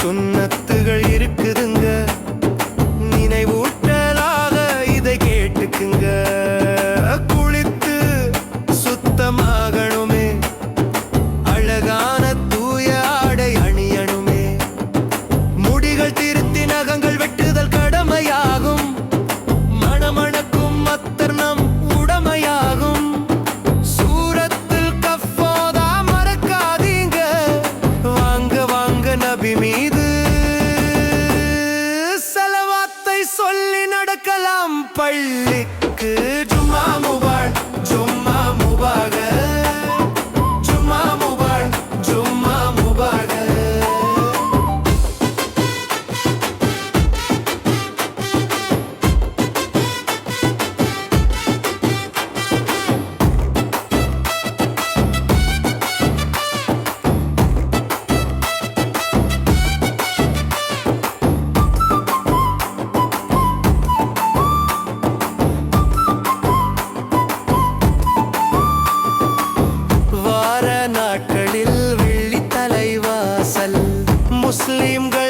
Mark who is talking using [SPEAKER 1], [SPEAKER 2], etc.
[SPEAKER 1] சுண்ணத்துகள் இருக்குது. பள்ளிக்கு slim girl.